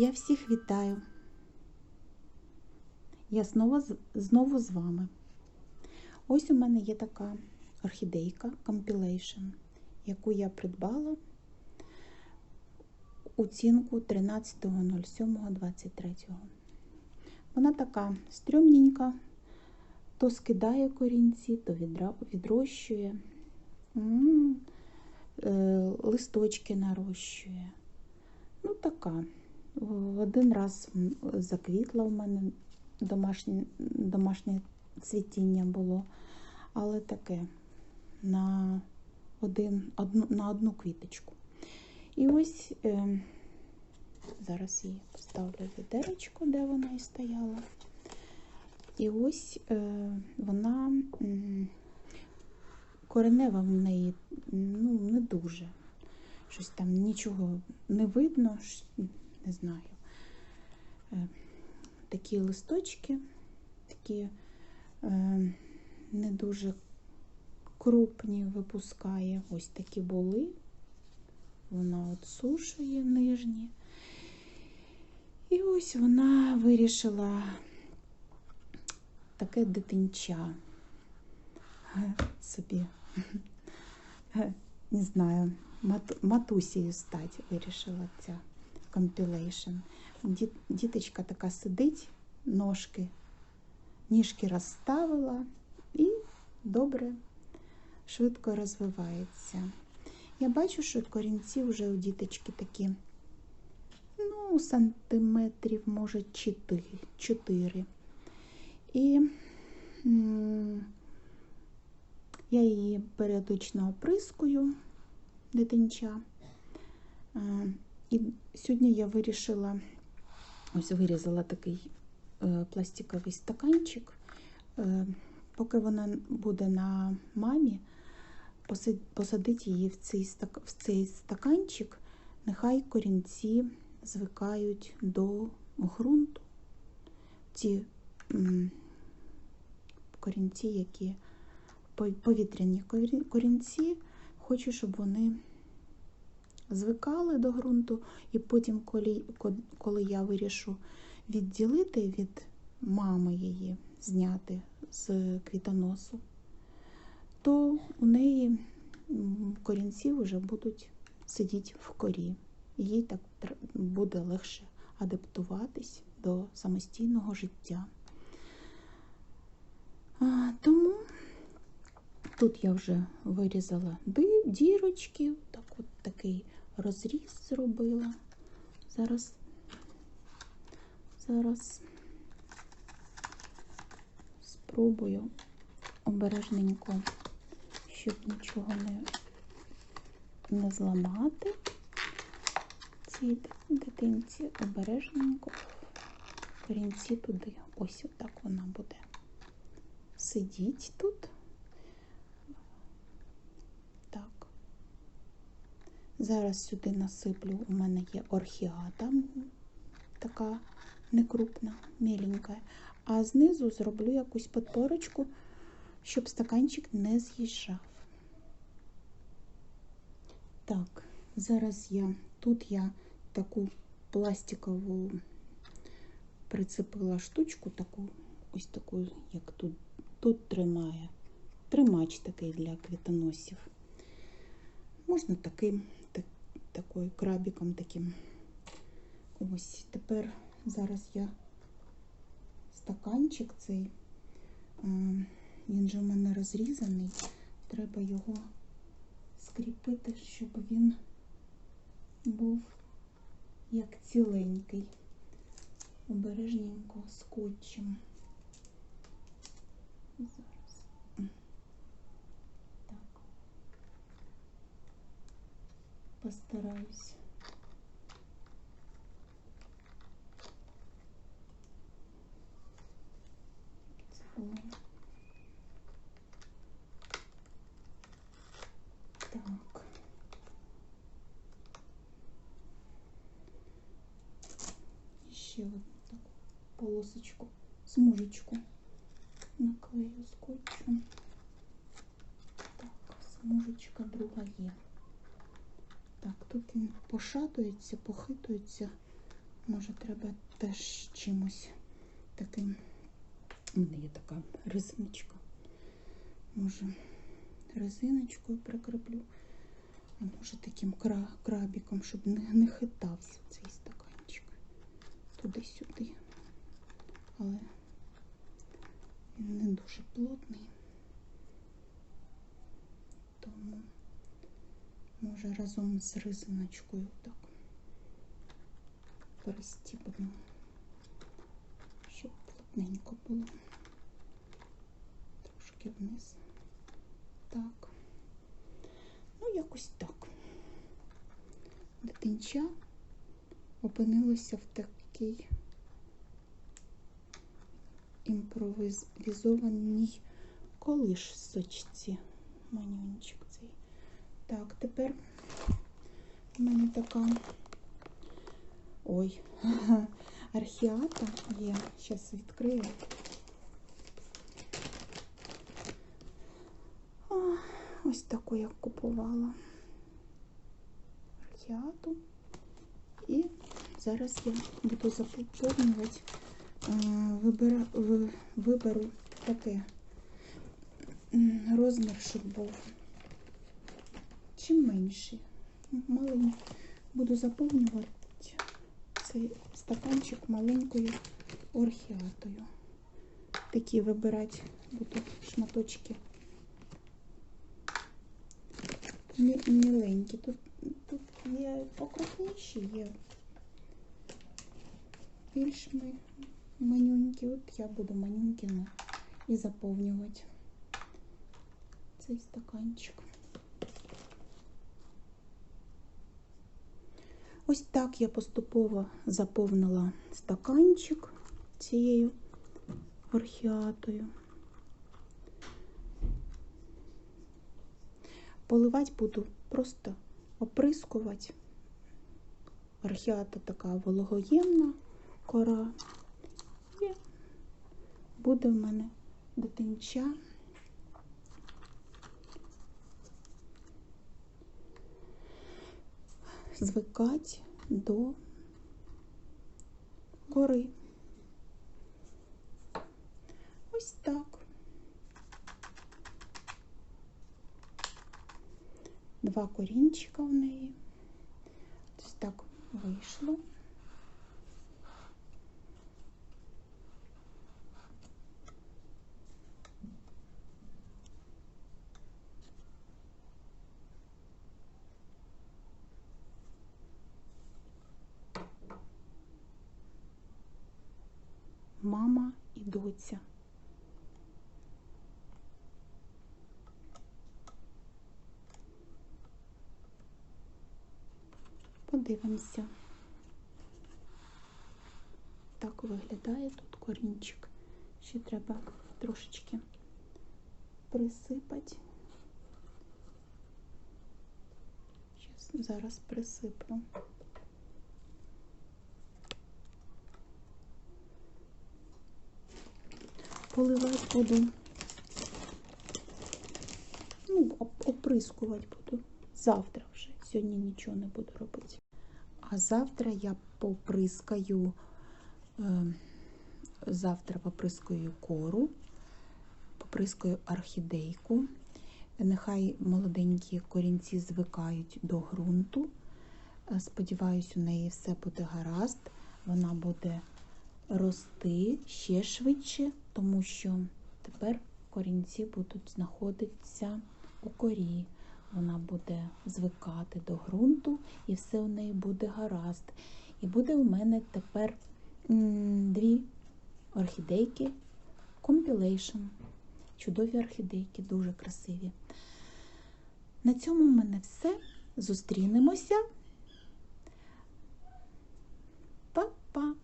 Я всіх вітаю. Я знову, знову з вами. Ось у мене є така орхідейка Compilation, яку я придбала оцінку 13.07.23. Вона така стрьомненька, то скидає корінці, то відрощує, е, листочки нарощує. Ну, така. В один раз заквітла у мене домашнє, домашнє цвітіння було, але таке на, один, одну, на одну квіточку. І ось е, зараз її поставлю в відеречко, де вона і стояла. І ось е, вона коренева в неї ну, не дуже. Щось там нічого не видно, не знаю. Е, Такі листочки, такі е, не дуже крупні випускає. Ось такі були. Вона от сушує нижні. І ось вона вирішила таке дитинча е, собі, не знаю, мат, матусею стати вирішила ця компілейшн. Діточка така сидить, ножки, ніжки розставила і добре, швидко розвивається. Я бачу, що корінці вже у діточки такі, ну, сантиметрів, може, 4. 4. І я її періодично оприскую, дитинча. І сьогодні я вирішила, ось вирізала такий е, пластиковий стаканчик. Е, Поки вона буде на мамі, посадити її в цей, в цей стаканчик, нехай корінці звикають до ґрунту. М, корінці, які повітряні корінці, хочу, щоб вони звикали до ґрунту, і потім, коли, коли я вирішу відділити від мами її, зняти з квітоносу, то у неї корінці вже будуть сидіти в корі. Їй так буде легше адаптуватись до самостійного життя. Тому тут я вже вирізала дірочки, так от такий розріз зробила. Зараз, зараз спробую обережненько, щоб нічого не, не зламати. Цій дитинці обережненько корінці туди. Ось отак вона буде. Сидіть тут. Так. Зараз сюди насиплю, у мене є орхіата, така некрупна, міленька. А знизу зроблю якусь подпорочку, щоб стаканчик не з'їжджав. Так, зараз я тут я таку пластикову прицепила штучку, таку, ось таку, як тут, тут тримає. Тримач такий для квітоносів. Можна таким, так, такою крабіком таким. Ось тепер зараз я стаканчик цей, він же в мене розрізаний. Треба його скріпити, щоб він був як ціленький. Обережненько скотчем. Зараз. Так. Постараюсь. Це було. Так. Ще одну таку полосочку, смужечку наклею скотчем. Так, смужечка друга є. Так, тут він пошатується, похитується, Може, треба теж чимось таким. У мене є така резиночка. Може, резиночкою прикріплю, а може таким кра крабіком, щоб не, не хитався цей стаканчик. Туди-сюди. Але він не дуже плотний. Тому може разом з резиночкою так перестібну, щоб плотненько було. Трошки вниз. Так. Ну, якось так. Дитинча опинилося в такій імпровізованій колишсочці. Манюнчик цей. Так, тепер в мене така ой, архіата є. Зараз відкрию. О, ось таку я купувала архіату. І зараз я буду заповнювати, е, виберу таке розмір, щоб був чим менший. Маленький. Буду заповнювати цей стаканчик маленькою орхіатою. Такі вибирати буду шматочки. Міленькі. Тут, тут є покрупніші, є більш манюнькі. От я буду манюнькими і заповнювати цей стаканчик. Ось так я поступово заповнила стаканчик цією орхіатою. Поливати буду просто оприскувати. Орхіата така вологоємна кора. І буде в мене дитинча. Звикати до кори. Ось так. Два корінчика в неї. Ось так вийшло. І. Подивимося. Так виглядає тут корінчик. Ще треба трошечки присипати. Зараз присиплю. Поливати буду. Ну, оприскувати буду. Завтра вже. Сьогодні нічого не буду робити. А завтра я поприскаю, е, завтра поприскаю кору, поприскаю орхідейку. Нехай молоденькі корінці звикають до ґрунту. Е, Сподіваюсь, у неї все буде гаразд. Вона буде рости ще швидше, тому що тепер корінці будуть знаходитися у корі. Вона буде звикати до ґрунту, і все у неї буде гаразд. І буде у мене тепер дві орхідейки компілейшн. Чудові орхідейки, дуже красиві. На цьому в мене все. Зустрінемося. Па-па!